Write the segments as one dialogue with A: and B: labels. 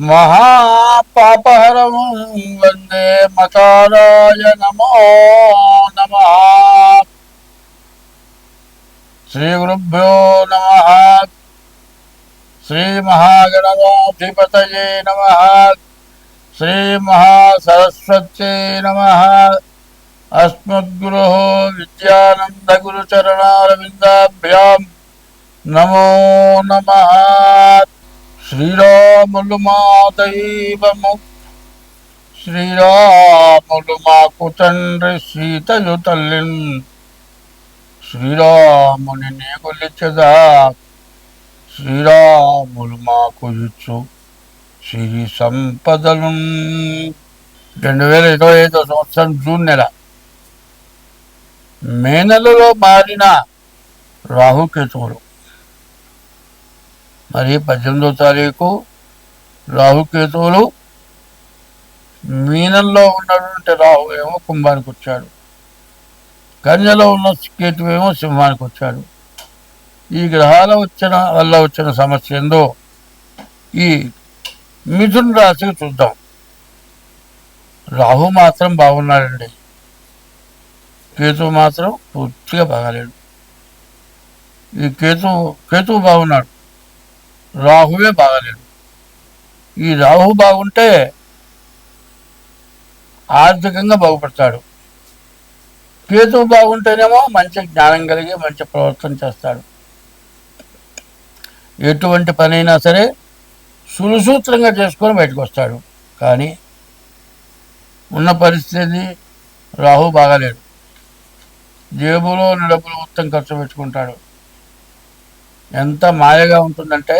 A: మహాపాపహరం వందే మకారాయ నమో నమ. శ్రీ గురుభ్యో నమ. శ్రీ మహాగణాధిపతయే నమ. శ్రీ మహాసరస్వత్యై నమ. అస్మద్గురు విద్యానందగురుచరణారవిందాభ్యాం. నమో నమ. శ్రీరాములు మా దైవము. శ్రీరాములు మాకు తండ్రి సీతయు తల్లి శ్రీరాముని నీకులిచ్చదా శ్రీరాములు మాకు ఇచ్చు సిరి సంపదలు రెండు వేల ఇరవై ఐదో సంవత్సరం జూన్ నెల. మే నెలలో మారిన రాహుకేతువులు. మరి పద్దెనిమిదో తారీఖు రాహుకేతువులు మీనంలో ఉన్నటువంటి రాహు ఏమో కుంభానికి వచ్చాడు. కన్యలో ఉన్న కేతువు ఏమో సింహానికి వచ్చాడు. ఈ గ్రహాల వచ్చిన వల్ల వచ్చిన సమస్య ఏందో ఈ మిథున్ రాశికి చూద్దాం. రాహు మాత్రం బాగున్నాడండి. కేతువు మాత్రం పూర్తిగా బాగాలేడు. ఈ కేతు కేతువు బాగున్నాడు. రాహువే బాగలేదు. ఈ రాహు బాగుంటే ఆర్థికంగా బాగుపడతాడు. కేతువు బాగుంటేనేమో మంచి జ్ఞానం కలిగి మంచి ప్రవర్తన చేస్తాడు. ఎటువంటి పనైనా సరే సులుసూత్రంగా చేసుకొని బయటకు వస్తాడు. కానీ ఉన్న పరిస్థితి రాహు బాగాలేడు జేబులో ఉన్న డబ్బులు మొత్తం ఖర్చు పెట్టుకుంటాడు. ఎంత మాయగా ఉంటుందంటే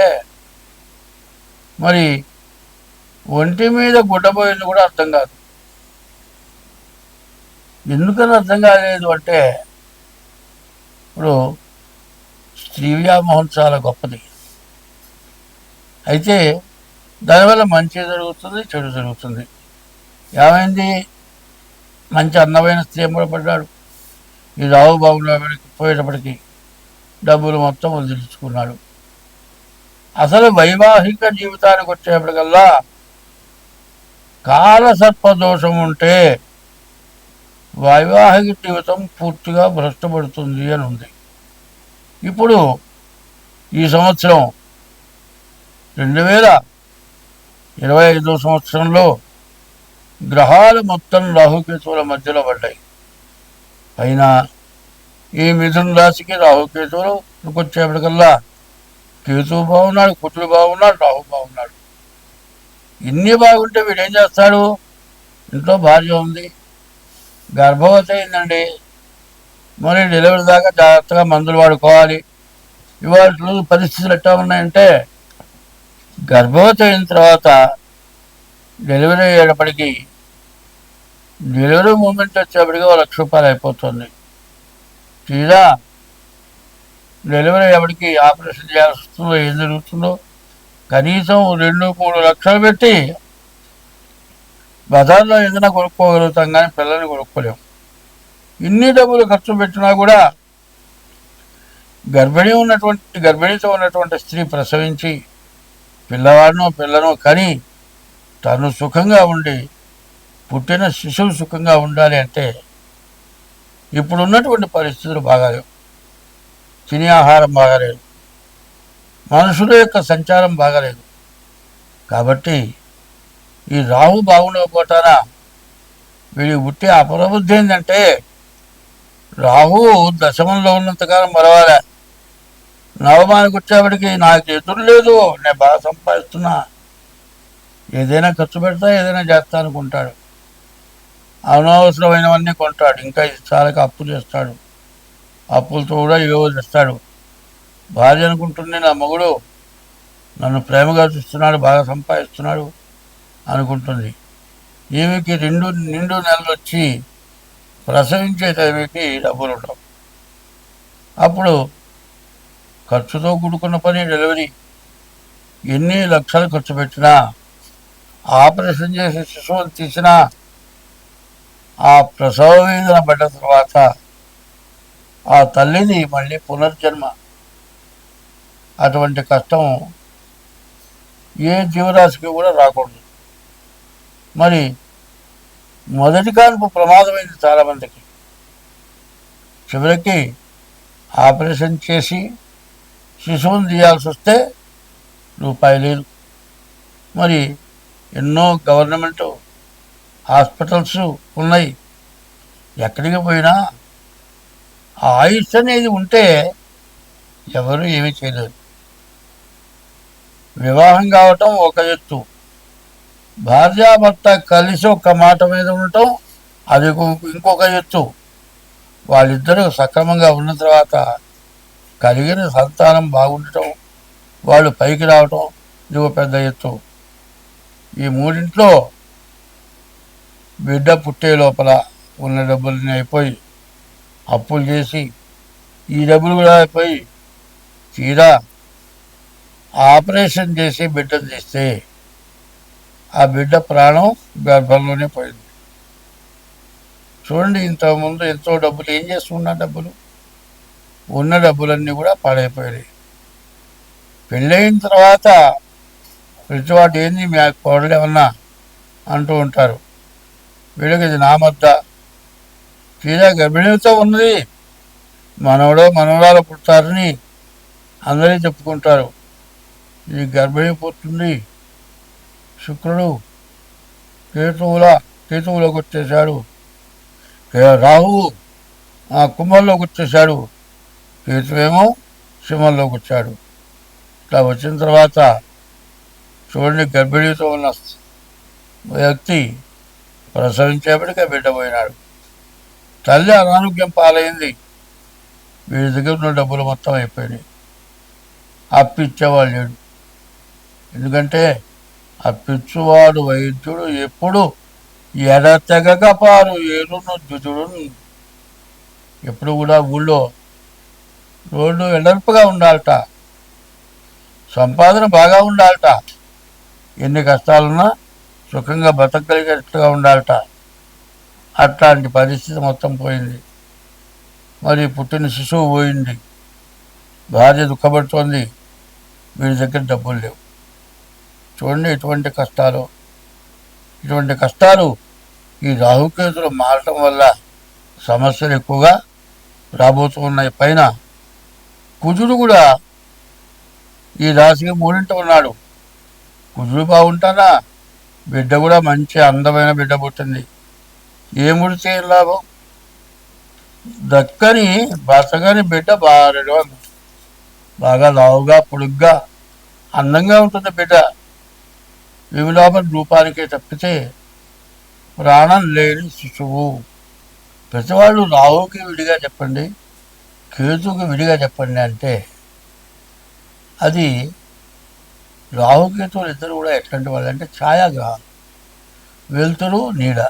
A: మరి ఒంటి మీద గుడ్డపోయింది కూడా అర్థం కాదు. ఎందుకని అర్థం కాలేదు అంటే ఇప్పుడు స్త్రీ వ్యామోహం చాలా గొప్పది. అయితే దానివల్ల మంచి జరుగుతుంది చెడు జరుగుతుంది. ఏమైంది? మంచి అందమైన స్త్రీ కూడా పడ్డాడు. ఈ రావు బాబు పోయేటప్పటికి డబ్బులు మొత్తం వదిలించుకున్నాడు. అసలు వైవాహిక జీవితానికి వచ్చేప్పటికల్లా కాలసర్పదోషం ఉంటే వైవాహిక జీవితం పూర్తిగా భ్రష్టపడుతుంది అని ఉంది. ఇప్పుడు ఈ సంవత్సరం రెండు వేల ఇరవై ఐదో సంవత్సరంలో గ్రహాలు మొత్తం రాహుకేతువుల మధ్యలో పడ్డాయి. అయినా ఈ మిథున రాశికి రాహుకేతువులు వచ్చేప్పటికల్లా కేతు బాగున్నాడు కుట్లు బాగున్నాడు రాహు బాగున్నాడు. ఇన్ని బాగుంటే వీడు ఏం చేస్తాడు? ఇంట్లో భార్య ఉంది. గర్భవతి అయిందండి. మరి డెలివరీ దాకా జాగ్రత్తగా మందులు వాడుకోవాలి. ఇవాళ పరిస్థితులు ఎట్లా ఉన్నాయంటే గర్భవతి అయిన తర్వాత డెలివరీ అయ్యేటప్పటికి డెలివరీ మూమెంట్ వచ్చేప్పటికి ఒక లక్ష రూపాయలు అయిపోతుంది. తీరా డెలివరీ ఎవరికి ఆపరేషన్ చేయాల్సి వస్తుందో ఏం జరుగుతుందో కనీసం రెండు మూడు లక్షలు పెట్టి బజార్లో ఏదైనా కొనుక్కోగలుగుతాం కానీ పిల్లల్ని కొనుక్కోలేము ఇన్ని డబ్బులు ఖర్చు పెట్టినా కూడా గర్భిణీ ఉన్నటువంటి గర్భిణీతో ఉన్నటువంటి స్త్రీ ప్రసవించి పిల్లవాడినో పిల్లనో కని తను సుఖంగా ఉండి పుట్టిన శిశువు సుఖంగా ఉండాలి అంటే ఇప్పుడున్నటువంటి పరిస్థితులు బాగాలేవు తినే ఆహారం బాగాలేదు. మనుషుల యొక్క సంచారం బాగాలేదు. కాబట్టి ఈ రాహు బాగుండకపోతానా వీడికి పుట్టి అపరబుద్ధి ఏంటంటే రాహు దశమంలో ఉన్నంతకాలం మరవాలే. నవమానికి వచ్చేవాడికి నాకు ఎదురు లేదు నేను బాగా సంపాదిస్తున్నా. ఏదైనా ఖర్చు పెడతా ఏదైనా చేస్తా అనుకుంటాడు. అనవసరమైనవన్నీ కొంటాడు. ఇంకా చాలా అప్పు చేస్తాడు. అప్పులతో కూడా ఏవో భార్య అనుకుంటుంది నా మగుడు నన్ను ప్రేమగా చూస్తున్నాడు బాగా సంపాదిస్తున్నాడు అనుకుంటుంది. ఈమెకి రెండు నిండు నెలలు వచ్చి ప్రసవించే టైంకి డబ్బులు ఉండవు. అప్పుడు ఖర్చుతో కూడుకున్న పని డెలివరీ. ఎన్ని లక్షలు ఖర్చు పెట్టినా ఆపరేషన్ చేసి శిశువుని తీసినా ఆ ప్రసవ వేదన పడ్డ తర్వాత ఆ తల్లిది మళ్ళీ పునర్జన్మ. అటువంటి కష్టం ఏ జీవరాశికి కూడా రాకూడదు. మరి మొదటి కాన్పు ప్రమాదమైంది చాలామందికి. చివరికి ఆపరేషన్ చేసి శిశువుని తీయాల్సి వస్తే రూపాయి లేదు మరి ఎన్నో గవర్నమెంట్ హాస్పిటల్స్ ఉన్నాయి. ఎక్కడికి పోయినా ఆ ఆయుష్ అనేది ఉంటే ఎవరు ఏమీ చేయలేరు. వివాహం కావటం ఒక ఎత్తు. భార్యాభర్త కలిసి ఒక మాట మీద ఉండటం అది ఇంకొక- ఇంకొక ఎత్తు. వాళ్ళిద్దరూ సక్రమంగా ఉన్న తర్వాత కలిగిన సంతానం బాగుండటం వాళ్ళు పైకి రావటం ఇది ఒక పెద్ద ఎత్తు. ఈ మూడింట్లో బిడ్డ పుట్టే లోపల ఉన్న డబ్బులని అయిపోయి అప్పులు చేసి ఈ డబ్బులు కూడా అయిపోయి తీరా ఆపరేషన్ చేసి బిడ్డను తీస్తే ఆ బిడ్డ ప్రాణం గర్భంలోనే పోయింది. చూడండి ఇంతకుముందు ఎంతో డబ్బులు ఏం చేస్తున్నా డబ్బులు? ఉన్న డబ్బులన్నీ కూడా పాడైపోయాయి పెళ్ళయిన తర్వాత ప్రతివాడు ఏంది మీ కోడలు ఏమన్నా అంటూ ఉంటారు. వీళ్ళకి ఇది నా మద్ద తీరా గర్భిణీతో ఉన్నది. మనవడో మనవరాలు పుడతారని అందరూ చెప్పుకుంటారు. ఈ గర్భిణీ పుట్టింది శుక్రుడు. కేతువుల కేతువులోకి వచ్చేశాడు. కే- రాహువు ఆ కుంభంలోకి వచ్చేసాడు కేతువేమో సింహంలోకి వచ్చాడు. ఇట్లా వచ్చిన తర్వాత చూడండి గర్భిణీతో ఉన్న వ్యక్తి ప్రసవించేపటికే బిడ్డ పోయినాడు. తల్లి అనారోగ్యం పాలైంది. వీడి దగ్గర ఉన్న డబ్బులు మొత్తం అయిపోయినాయి. అప్పిచ్చేవాళ్ళు లేడు. ఎందుకంటే అప్పిచ్చువాడు వైద్యుడు ఎప్పుడు ఎడతెగక పారు ఏడును దుజుడు ఎప్పుడు కూడా ఊళ్ళో రోడ్డు వెడల్పుగా ఉండాలట. సంపాదన బాగా ఉండాలట. ఎన్ని కష్టాలున్నా సుఖంగా బతకగలిగేట్టుగా ఉండాలట. అట్లాంటి పరిస్థితి మొత్తం పోయింది. మరి పుట్టిన శిశువు పోయింది. భార్య దుఃఖపడుతోంది. వీడి దగ్గర డబ్బులు లేవు. చూడండి ఎటువంటి కష్టాలు. ఇటువంటి కష్టాలు ఈ రాహుకేతులు మారటం వల్ల సమస్యలు ఎక్కువగా రాబోతున్నాయి పైన కుజుడు కూడా ఈ రాశికి మూడింట ఉన్నాడు. కుజుడు బాగుంటానా బిడ్డ కూడా మంచి అందమైన బిడ్డ పుట్టింది. ఏముడితే లాభం? దక్కని బసగని బిడ్డ బాగా బాగా లావుగా పొడుగ్గా అందంగా ఉంటుంది బిడ్డ. విమలాభ రూపానికే తప్పితే ప్రాణం లేని శిశువు. ప్రతివాళ్ళు రాహుకి విడిగా చెప్పండి కేతుకి విడిగా చెప్పండి అంటే అది రాహుకేతువులు ఇద్దరు కూడా ఎట్లాంటి వాళ్ళు అంటే ఛాయాగ్రహాలు. వెలుతురు నీడ.